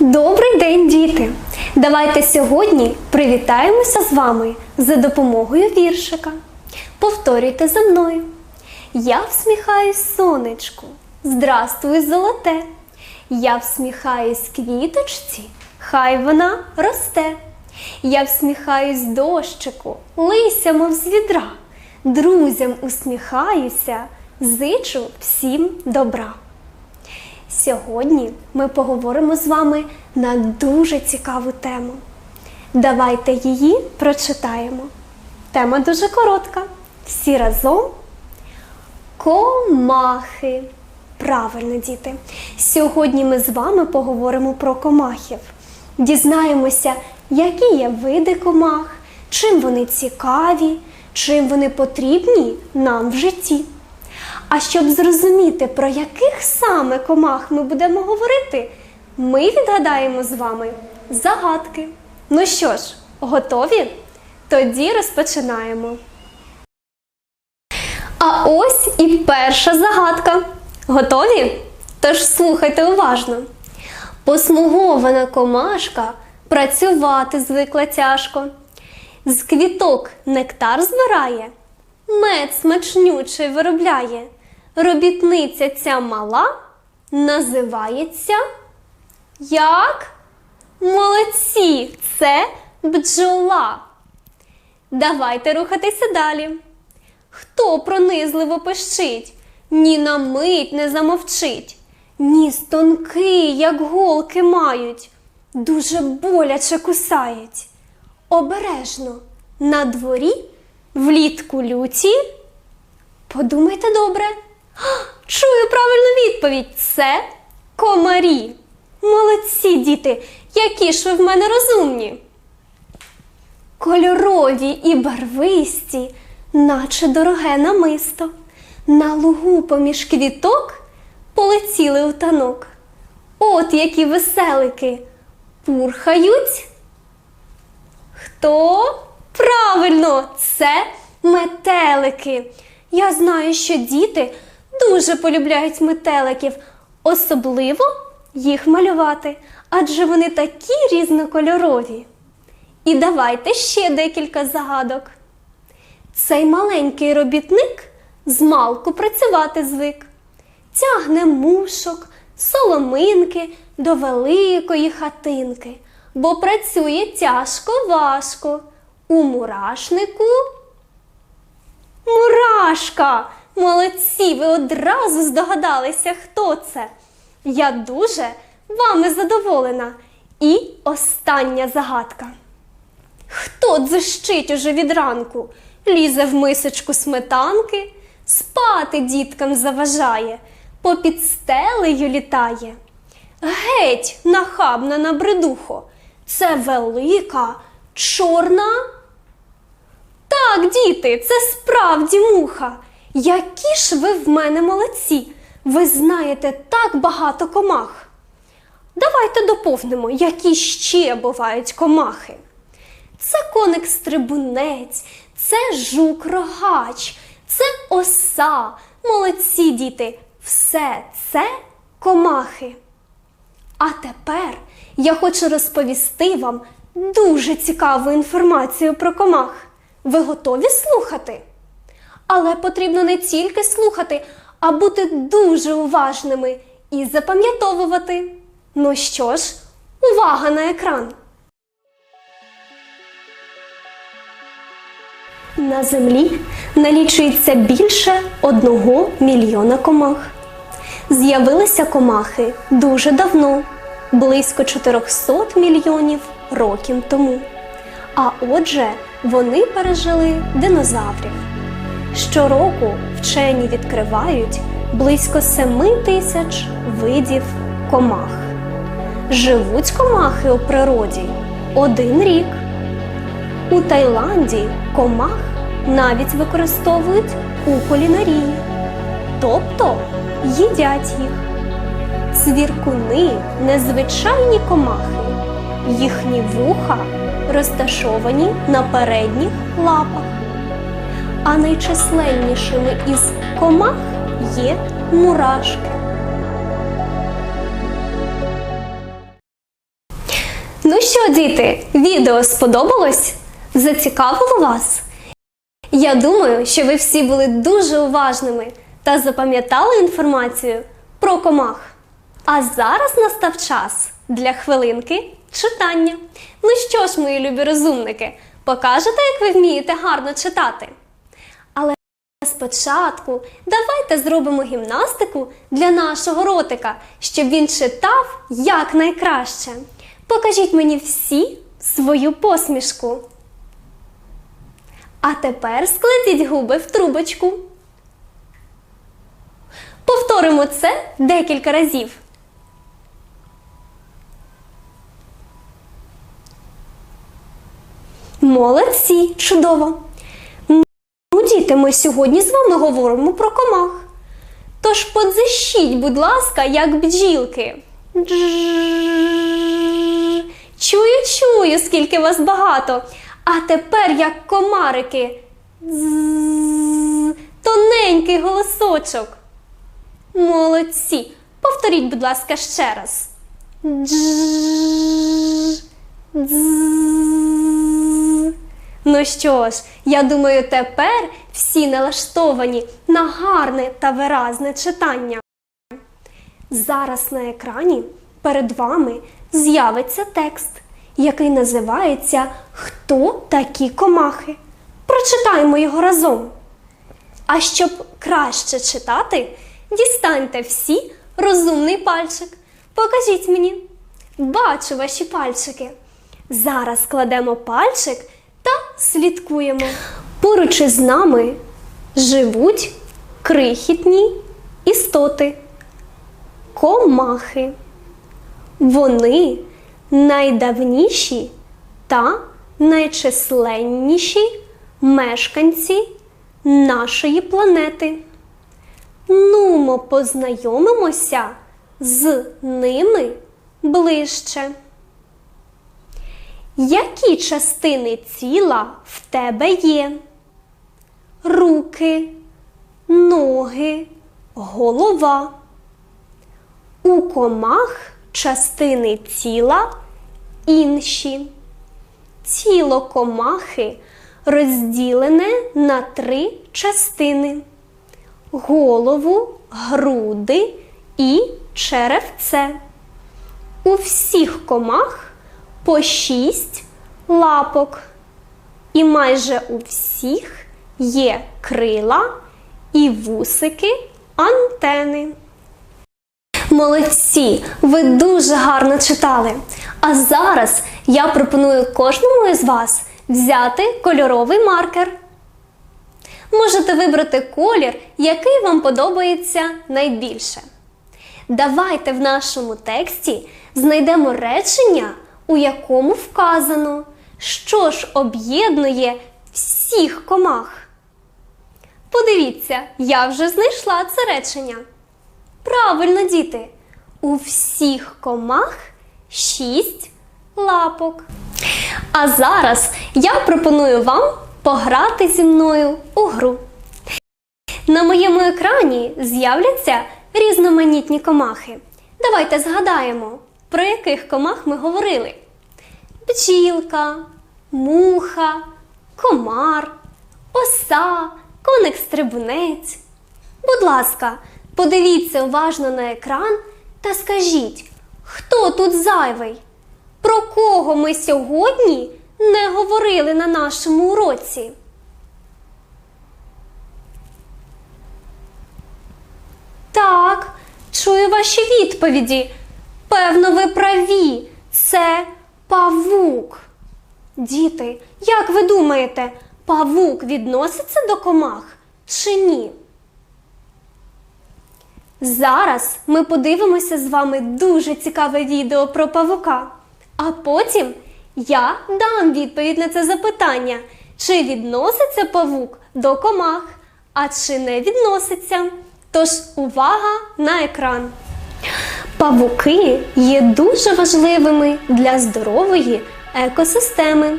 Добрий день, діти! Давайте сьогодні привітаємося з вами за допомогою віршика. Повторюйте за мною. Я всміхаюсь сонечку, здравствуй, золоте. Я всміхаюсь квіточці, хай вона росте. Я всміхаюсь дощику, лися, мов з відра. Друзям усміхаюся, зичу всім добра. Сьогодні ми поговоримо з вами на дуже цікаву тему. Давайте її прочитаємо. Тема дуже коротка. Всі разом. Комахи. Правильно, діти. Сьогодні ми з вами поговоримо про комахів. Дізнаємося, які є види комах, чим вони цікаві, чим вони потрібні нам в житті. А щоб зрозуміти, про яких саме комах ми будемо говорити, ми відгадаємо з вами загадки. Ну що ж, готові? Тоді розпочинаємо. А ось і перша загадка. Готові? Тож слухайте уважно. Посмугована комашка працювати звикла тяжко. З квіток нектар збирає, мед смачнючий виробляє. Робітниця ця мала називається як? Молодці! Це бджола. Давайте рухатися далі. Хто пронизливо пищить, ні на мить не замовчить, ніс тонкий, як голки мають, дуже боляче кусають. Обережно на дворі влітку люті. Подумайте добре. Чую правильну відповідь. Це комарі. Молодці, діти, які ж ви в мене розумні. Кольорові і барвисті, наче дороге намисто. На лугу поміж квіток полетіли у танок. От які веселики пурхають. Хто? Правильно, це метелики. Я знаю, що діти дуже полюбляють метеликів, особливо їх малювати, адже вони такі різнокольорові. І давайте ще декілька загадок. Цей маленький робітник змалку працювати звик, тягне мушок, соломинки до великої хатинки, бо працює тяжко важко. У мурашнику Мурашка! Молодці, ви одразу здогадалися, хто це. Я дуже вами задоволена. І остання загадка. Хто дзищить уже від ранку, лізе в мисочку сметанки, спати діткам заважає, попід стелею літає. Геть, нахабна набридухо, це велика, чорна. Так, діти, це справді муха. Які ж ви в мене молодці! Ви знаєте так багато комах. Давайте доповнимо, які ще бувають комахи. Це коник стрибунець, це жук рогач, це оса. Молодці діти, все це комахи. А тепер я хочу розповісти вам дуже цікаву інформацію про комах. Ви готові слухати? Але потрібно не тільки слухати, а бути дуже уважними і запам'ятовувати. Ну що ж, увага на екран! На землі налічується більше одного мільйона комах. З'явилися комахи дуже давно, близько 400 мільйонів років тому. А отже, вони пережили динозаврів. Щороку вчені відкривають близько 7 тисяч видів комах. Живуть комахи у природі один рік. У Таїланді комах навіть використовують у кулінарії, тобто їдять їх. Цвіркуни незвичайні комахи, їхні вуха розташовані на передніх лапах. А найчисленнішими із комах є мурашки. Ну що, діти, відео сподобалось? Зацікавило вас? Я думаю, що ви всі були дуже уважними та запам'ятали інформацію про комах. А зараз настав час для хвилинки читання. Ну що ж, мої любі розумники, покажете, як ви вмієте гарно читати? Спочатку давайте зробимо гімнастику для нашого ротика, щоб він читав якнайкраще. Покажіть мені всі свою посмішку. А тепер складіть губи в трубочку. Повторимо це декілька разів. Молодці, чудово. Діти, ми сьогодні з вами говоримо про комах. Тож подзищіть, будь ласка, як бджілки. Чую, чую, скільки вас багато. А тепер як комарики. Тоненький голосочок. Молодці. Повторіть, будь ласка, ще раз. Джжжж. Ну що ж, я думаю, тепер всі налаштовані на гарне та виразне читання. Зараз на екрані перед вами з'явиться текст, який називається Хто такі комахи? Прочитаємо його разом. А щоб краще читати, дістаньте всі розумний пальчик. Покажіть мені. Бачу ваші пальчики. Зараз кладемо пальчик та слідкуємо. Поруч із нами живуть крихітні істоти комахи. Вони найдавніші та найчисленніші мешканці нашої планети. Нумо познайомимося з ними ближче. Які частини тіла в тебе є? Руки, ноги, голова. У комах частини тіла інші. Тіло комахи розділене на три частини: голову, груди і черевце. У всіх комах по шість лапок. І майже у всіх є крила і вусики антени. Молодці! Ви дуже гарно читали. А зараз я пропоную кожному із вас взяти кольоровий маркер. Можете вибрати колір, який вам подобається найбільше. Давайте в нашому тексті знайдемо речення, у якому вказано, що ж об'єднує всіх комах. Подивіться, я вже знайшла це речення. Правильно, діти, у всіх комах шість лапок. А зараз я пропоную вам пограти зі мною у гру. На моєму екрані з'являться різноманітні комахи. Давайте згадаємо, про яких комах ми говорили: бджілка, муха, комар, оса, коник-стрибунець. Будь ласка, подивіться уважно на екран та скажіть, хто тут зайвий? Про кого ми сьогодні не говорили на нашому уроці? Так, чую ваші відповіді. Певно, ви праві. Це павук. Діти, як ви думаєте, павук відноситься до комах чи ні? Зараз ми подивимося з вами дуже цікаве відео про павука. А потім я дам відповідь на це запитання, чи відноситься павук до комах, а чи не відноситься. Тож увага на екран. Павуки є дуже важливими для здорової екосистеми.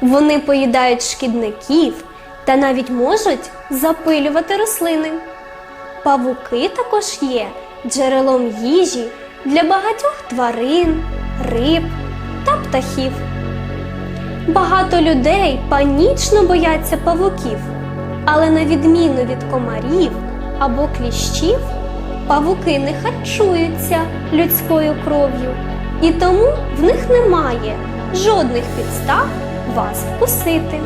Вони поїдають шкідників та навіть можуть запилювати рослини. Павуки також є джерелом їжі для багатьох тварин, риб та птахів. Багато людей панічно бояться павуків, але на відміну від комарів або кліщів, павуки не харчуються людською кров'ю, і тому в них немає жодних підстав вас вкусити.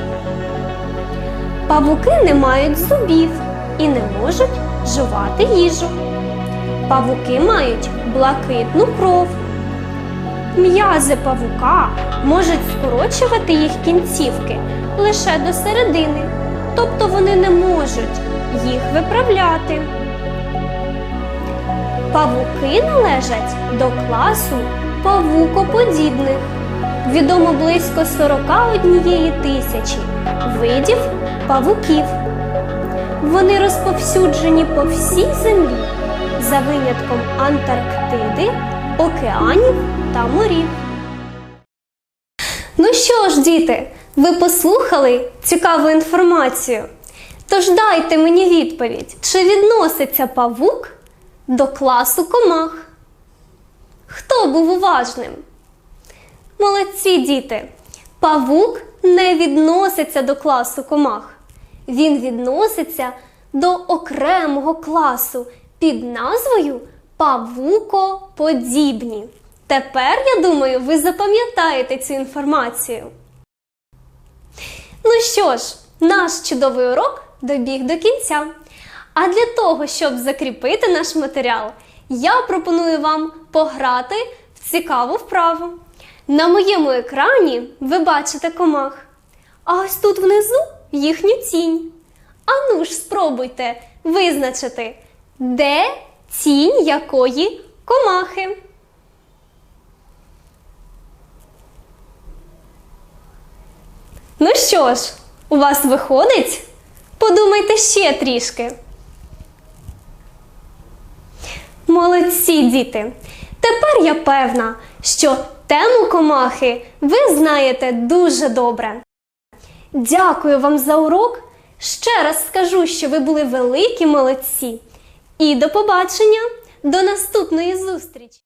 Павуки не мають зубів і не можуть жувати їжу. Павуки мають блакитну кров. М'язи павука можуть скорочувати їх кінцівки лише до середини, тобто вони не можуть їх виправляти. Павуки належать до класу павукоподібних. Відомо близько 41 тисячі видів павуків. Вони розповсюджені по всій землі за винятком Антарктиди, океанів та морів. Ну що ж, діти, ви послухали цікаву інформацію. Тож дайте мені відповідь, чи відноситься павук до класу комах? Хто був уважним? Молодці діти! Павук не відноситься до класу комах. Він відноситься до окремого класу під назвою павукоподібні. Тепер, я думаю, ви запам'ятаєте цю інформацію. Ну що ж, наш чудовий урок добіг до кінця. А для того, щоб закріпити наш матеріал, я пропоную вам пограти в цікаву вправу. На моєму екрані ви бачите комах, а ось тут внизу їхню тінь. Ану ж спробуйте визначити, де тінь якої комахи. Ну що ж, у вас виходить? Подумайте ще трішки. Молодці, діти! Тепер я певна, що тему комахи ви знаєте дуже добре. Дякую вам за урок. Ще раз скажу, що ви були великі молодці. І до побачення, до наступної зустрічі!